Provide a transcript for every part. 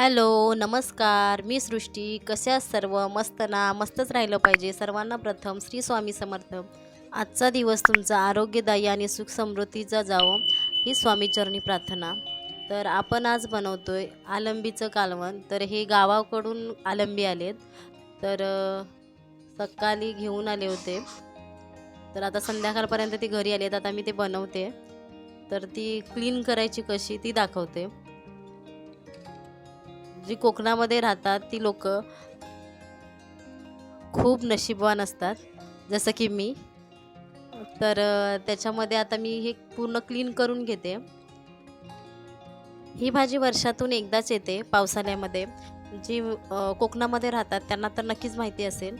Hello नमस्कार. मी सृष्टी. कशा सर्व? मस्त ना मस्तच राहिलं पाहिजे. सर्वांना प्रथम श्री स्वामी समर्थ. आजचा दिवस तुमचा आरोग्यदायी आणि सुख समृद्धीचा जावो ही स्वामीचरणी प्रार्थना. तर आपण आज बनवतो आहे आलंबीचं कालवण. तर हे गावाकडून आलंबी आलेत. तर सकाळी घेऊन आले होते. तर आता संध्याकाळपर्यंत ती घरी आली आहेत. आता मी ते बनवते. तर ती क्लीन करायची कशी ती दाखवते. जी कोकणामध्ये राहतात ती लोक खूप नशीबवान असतात जसं की मी. तर त्याच्यामध्ये आता मी हे पूर्ण क्लीन करून घेते. ही भाजी वर्षातून एकदाच येते पावसाळ्यामध्ये. जी कोकणामध्ये राहतात त्यांना तर नक्कीच माहिती असेल.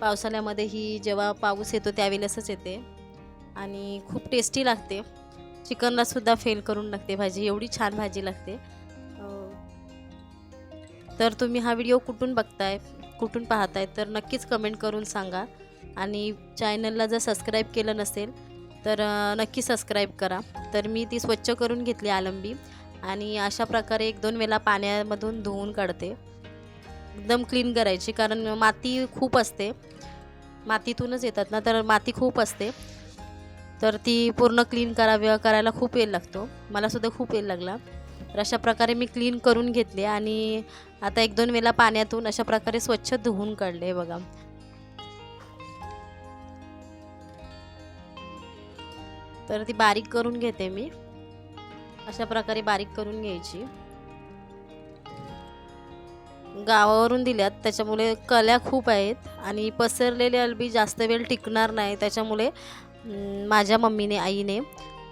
पावसाळ्यामध्ये ही जेव्हा पाऊस येतो त्यावेळेसच येते. आणि खूप टेस्टी लागते. चिकनलासुद्धा फेल करून लागते भाजी. एवढी छान भाजी लागते. तर तुम्ही हा व्हिडिओ कुठून बघताय कुठून पाहताय तर नक्कीच कमेंट करून सांगा. आणि चॅनलला जर सबस्क्राईब केलं नसेल तर नक्की सबस्क्राईब करा. तर मी ती स्वच्छ करून घेतली आलंबी आणि अशा प्रकारे एक दोन वेळा पाण्यामधून धुवून काढते. एकदम क्लीन करायची कारण माती खूप असते. मातीतूनच येतात ना तर माती खूप असते. तर ती पूर्ण क्लीन करावी करायला खूप वेळ लागतो. मलासुद्धा खूप वेळ लागला. तर अशा प्रकारे मी क्लीन करून घेतले आणि आता एक दोन वेळा पाण्यातून अशा प्रकारे स्वच्छ धुवून काढले बघा. तर ती बारीक करून घेते मी. अशा प्रकारे बारीक करून घ्यायची. गावावरून दिल्यात त्याच्यामुळे कल्या खूप आहेत आणि पसरलेले अल्बी जास्त वेळ टिकणार नाही त्याच्यामुळे माझ्या मम्मीने आईने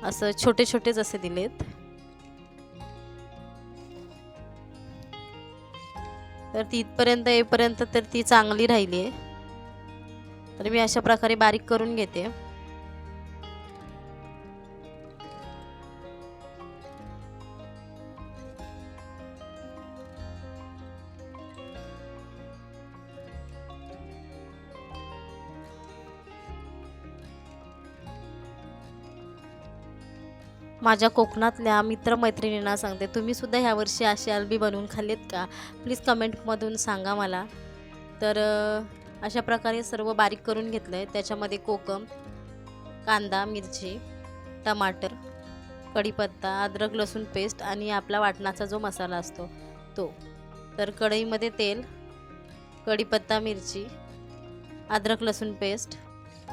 असं छोटे छोटेच असे दिलेत. तर ती इथपर्यंत येईपर्यंत तर ती चांगली राहिली आहे तर मी अशा प्रकारे बारीक करून घेते. माझ्या कोकणातल्या मित्रमैत्रिणींना सांगते तुम्हीसुद्धा ह्यावर्षी असे अल्बी बनवून खाल्लेत का? प्लीज कमेंटमधून सांगा मला. तर अशा प्रकारे सर्व बारीक करून घेतलं आहे त्याच्यामध्ये कोकम कांदा मिरची टमाटर कढीपत्ता अद्रक लसूण पेस्ट आणि आपला वाटणाचा जो मसाला असतो तो. तर कढईमध्ये तेल कढीपत्ता मिरची अद्रक लसूण पेस्ट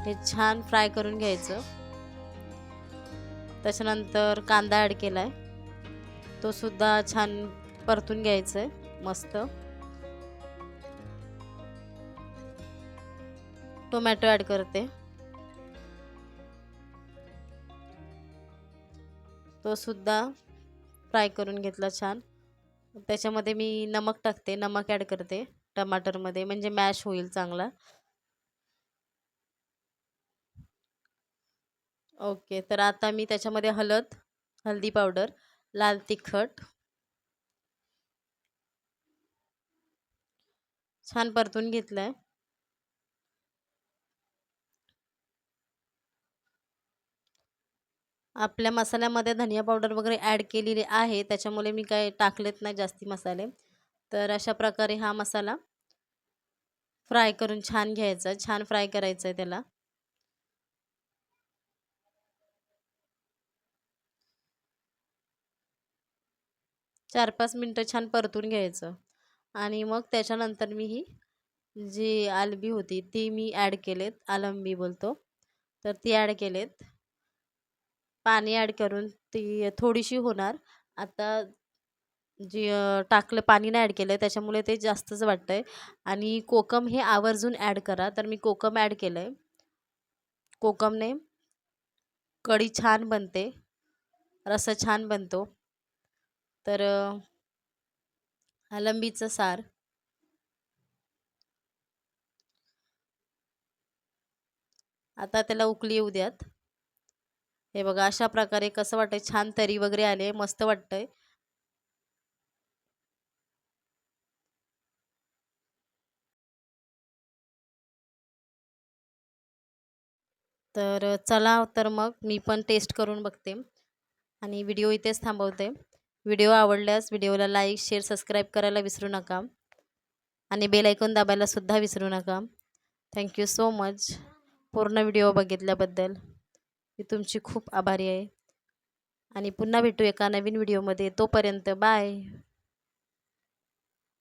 हे छान फ्राय करून घ्यायचं. त्याच्यानंतर कांदा ॲड केला आहे तो सुद्धा छान परतून घ्यायचा आहे मस्त. टोमॅटो ॲड करते. तो सुद्धा फ्राय करून घेतला छान. त्याच्यामध्ये मी नमक टाकते नमक ॲड करते टमाटरमध्ये म्हणजे मॅश होईल चांगला. ओके तर आता मी त्याच्यामध्ये हळद हळदी पावडर लाल तिखट. छान परतून घेतलं आहे आपल्या मसाल्यामध्ये धनिया पावडर वगैरे ॲड केलेली आहे त्याच्यामुळे मी काय टाकलेत नाही जास्ती मसाले. तर अशा प्रकारे हा मसाला फ्राय करून छान घ्यायचा छान फ्राय करायचा आहे त्याला. चार पाच मिनटं छान परतून घ्यायचं. आणि मग त्याच्यानंतर मी ही जी आलबी होती ती मी ॲड केलेत. आलंबी बोलतो. तर ती ॲड केलेत. पाणी ॲड करून ती थोडीशी होणार. आता जी टाकलं पाणी नाही ॲड केलं आहे त्याच्यामुळे ते जास्तच वाटतं आहे आणि कोकम हे आवर्जून ॲड करा. तर मी कोकम ॲड केलं आहे कोकमने कढी छान बनते. रस्सा छान बनतो. तर अ, आलंबीचं सार. आता त्याला उकळी येऊ द्यात. हे बघा अशा प्रकारे कसं वाटतंय? छान तरी वगैरे आले मस्त वाटतंय. तर चला तर मग मी पण टेस्ट करून बघते. आणि व्हिडिओ इथेच थांबवते. व्हिडिओ आवडल्यास व्हिडिओला लाईक शेअर सबस्क्राईब करायला विसरू नका. आणि बेल ऐकून दाबायलासुद्धा विसरू नका. थँक्यू सो मच पूर्ण व्हिडिओ बघितल्याबद्दल. मी तुमची खूप आभारी आहे. आणि पुन्हा भेटू एका नवीन व्हिडिओमध्ये. तोपर्यंत बाय.